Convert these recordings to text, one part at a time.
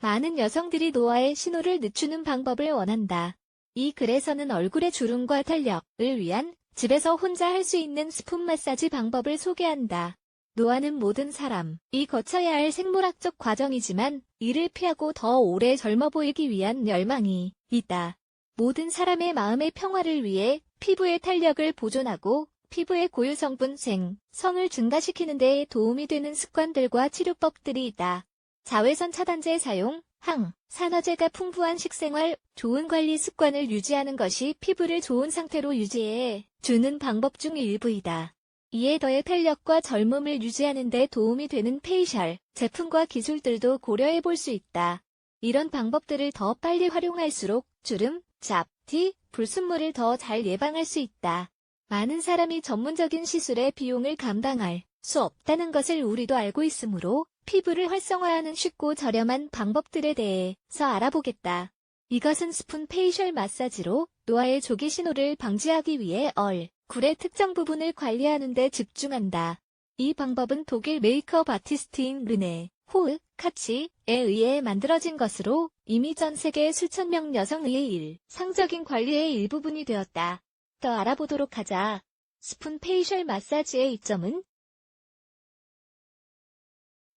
많은 여성들이 노화의 신호를 늦추는 방법을 원한다. 이 글에서는 얼굴의 주름과 탄력을 위한 집에서 혼자 할 수 있는 스푼 마사지 방법을 소개한다. 노화는 모든 사람이 거쳐야 할 생물학적 과정이지만 이를 피하고 더 오래 젊어 보이기 위한 열망이 있다. 모든 사람의 마음의 평화를 위해 피부의 탄력을 보존하고 피부의 고유 성분 생, 성을 증가시키는 데 도움이 되는 습관들과 치료법들이 있다. 자외선 차단제 사용, 항, 산화제가 풍부한 식생활, 좋은 관리 습관을 유지하는 것이 피부를 좋은 상태로 유지해 주는 방법 중 일부이다. 이에 더해 탄력과 젊음을 유지하는 데 도움이 되는 페이셜, 제품과 기술들도 고려해 볼 수 있다. 이런 방법들을 더 빨리 활용할수록 주름, 잡, 티, 불순물을 더 잘 예방할 수 있다. 많은 사람이 전문적인 시술의 비용을 감당할 수 없다는 것을 우리도 알고 있으므로 피부를 활성화하는 쉽고 저렴한 방법들에 대해서 알아보겠다. 이것은 스푼 페이셜 마사지로 노화의 조기 신호를 방지하기 위해 얼굴의 특정 부분을 관리하는 데 집중한다. 이 방법은 독일 메이크업 아티스트인 르네 호으 카치에 의해 만들어진 것으로 이미 전 세계 수천 명 여성의 일 상적인 관리의 일부분이 되었다. 더 알아보도록 하자. 스푼 페이셜 마사지의 이점은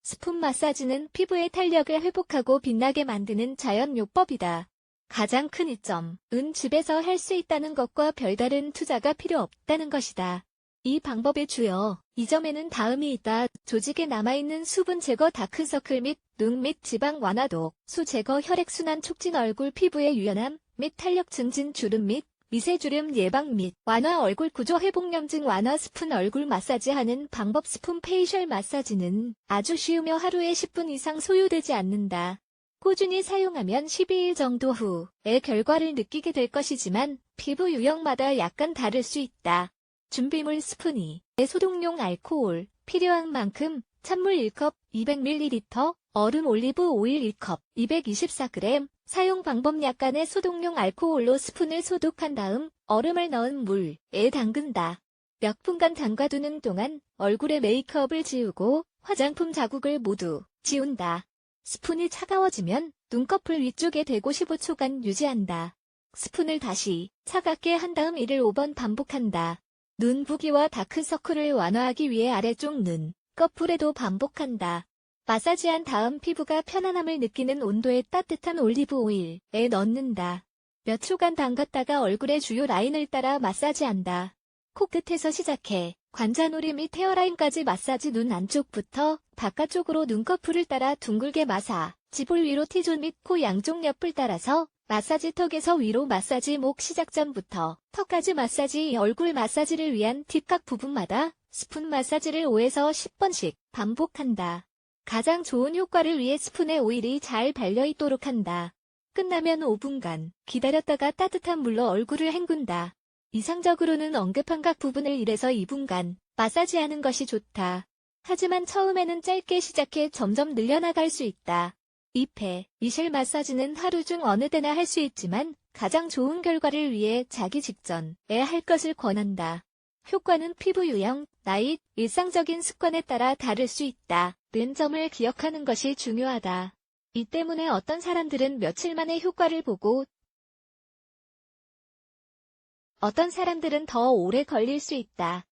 스푼 마사지는 피부의 탄력을 회복하고 빛나게 만드는 자연 요법이다. 가장 큰 이점 은 집에서 할 수 있다는 것과 별다른 투자가 필요 없다는 것이다. 이 방법의 주요 이점에는 다음이 있다. 조직에 남아있는 수분 제거 다크서클 및 눈 및 지방 완화도, 수 제거 혈액순환 촉진 얼굴 피부의 유연함 및 탄력 증진 주름 및 미세주름 예방 및 완화 얼굴 구조 회복 염증 완화 스푼 얼굴 마사지 하는 방법 스푼 페이셜 마사지는 아주 쉬우며 하루에 10분 이상 소요되지 않는다. 꾸준히 사용하면 12일 정도 후의 결과를 느끼게 될 것이지만 피부 유형마다 약간 다를 수 있다. 준비물 스푼이 소독용 알코올 필요한 만큼 찬물 1컵 200ml 얼음 올리브 오일 1컵 224g 사용 방법 약간의 소독용 알코올로 스푼을 소독한 다음 얼음을 넣은 물에 담근다. 몇 분간 담가두는 동안 얼굴에 메이크업을 지우고 화장품 자국을 모두 지운다. 스푼이 차가워지면 눈꺼풀 위쪽에 대고 15초간 유지한다. 스푼을 다시 차갑게 한 다음 이를 5번 반복한다. 눈 부기와 다크서클을 완화하기 위해 아래쪽 눈, 꺼풀에도 반복한다. 마사지한 다음 피부가 편안함을 느끼는 온도의 따뜻한 올리브 오일에 넣는다. 몇 초간 담갔다가 얼굴의 주요 라인을 따라 마사지한다. 코끝에서 시작해 관자놀이 및 헤어라인까지 마사지 눈 안쪽부터 바깥쪽으로 눈꺼풀을 따라 둥글게 마사, 지볼 위로 T존 및 코 양쪽 옆을 따라서 마사지 턱에서 위로 마사지 목 시작 전부터 턱까지 마사지 얼굴 마사지를 위한 팁각 부분마다 스푼 마사지를 5에서 10번씩 반복한다. 가장 좋은 효과를 위해 스푼에 오일이 잘 발려있도록 한다. 끝나면 5분간 기다렸다가 따뜻한 물로 얼굴을 헹군다. 이상적으로는 언급한 각 부분을 1에서 2분간 마사지하는 것이 좋다. 하지만 처음에는 짧게 시작해 점점 늘려나갈 수 있다. 2패, 이실 마사지는 하루 중 어느 때나 할 수 있지만 가장 좋은 결과를 위해 자기 직전에 할 것을 권한다. 효과는 피부 유형, 나이, 일상적인 습관에 따라 다를 수 있다. 는 점을 기억하는 것이 중요하다. 이 때문에 어떤 사람들은 며칠 만에 효과를 보고 어떤 사람들은 더 오래 걸릴 수 있다.